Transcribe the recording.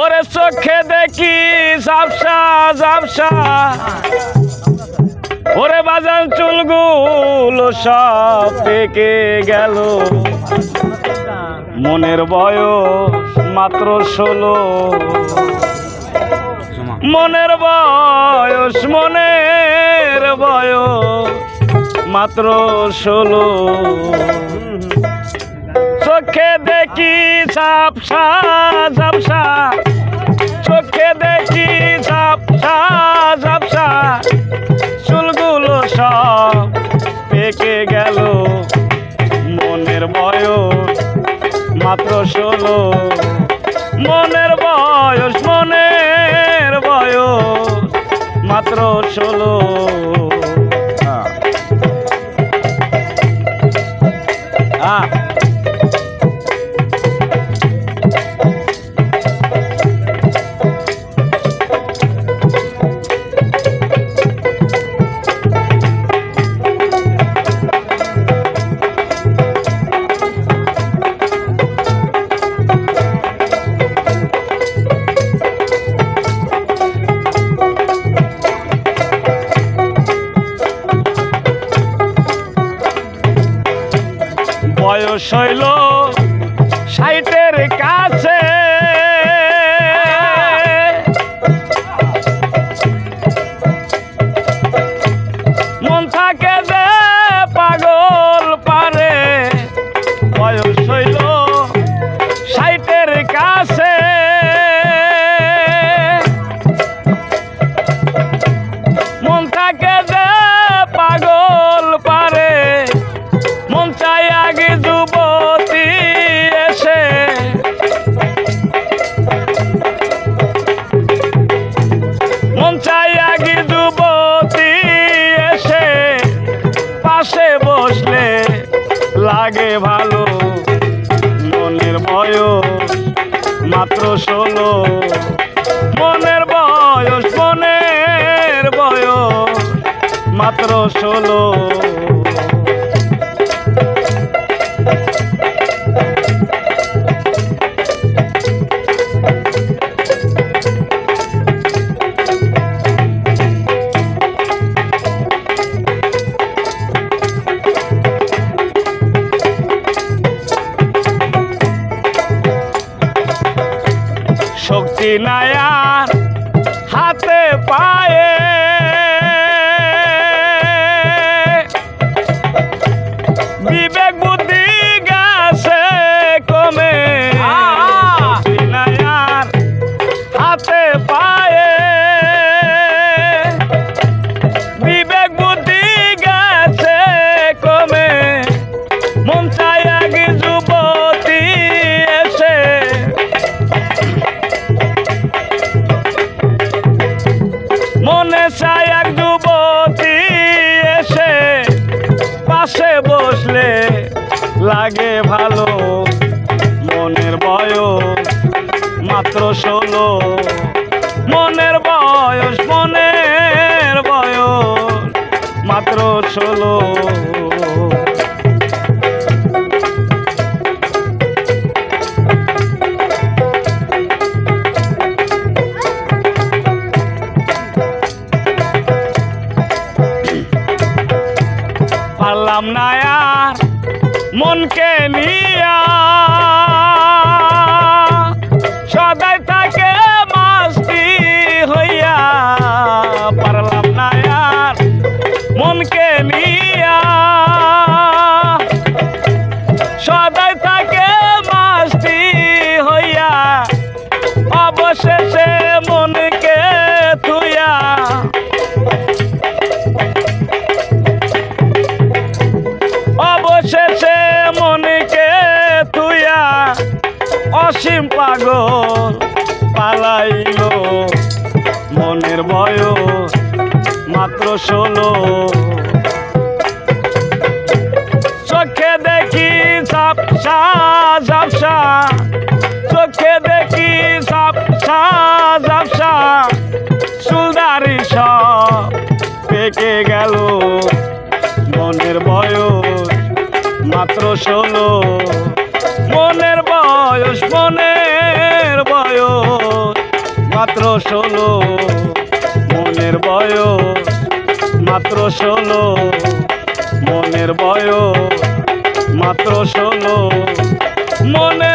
ওরে চোখে দেখি ঝাপসা ঝাপসা। ওরে বাজান চুলগুলো সব পেকে গেল। মনের বয়স মাত্র ষোলো। মনের বয়স মনের বয়স মাত্র ষোলো। চোখে দেখি ঝাপসা ঝাপসা। চোখে দেখি ঝাপসা ঝাপসা। চুলগুলো সব পেকে গেল। মনের বয়স মাত্র ষোলো। মনের বয়স মনের বয়স মাত্র ষোলো। আহ হইল ষাটের কাছে লাগে ভালো। মনের বয়স মাত্র ষোলো। মনের বয়স মনের বয়স মাত্র ষোলো। শক্তি নায়ার হাতে পায়ে। বিবেক মনে এক যুবতী এসে পাশে বসলে লাগে ভালো মনের বয়স মাত্র ষোলো। মনের বয়স মনের বয়স মাত্র ষোলো। পারলাম না আর মনকে নিয়া। সদাই থাকে মাস্তি হইয়া, পারলাম না আর মনকে নিয়া। সদাই ষোলো চোখে দেখি ঝাপসা ঝাপসা। চোখে দেখি ঝাপসা ঝাপসা। চুলদারি সব পেকে গেল। মনের বয়স মাত্র ষোলো। মনের বয়স মনের বয়স মাত্র ষোলো। মনের বয়স মাত্র ষোলো মনের বয়স মাত্র ষোলো বয়স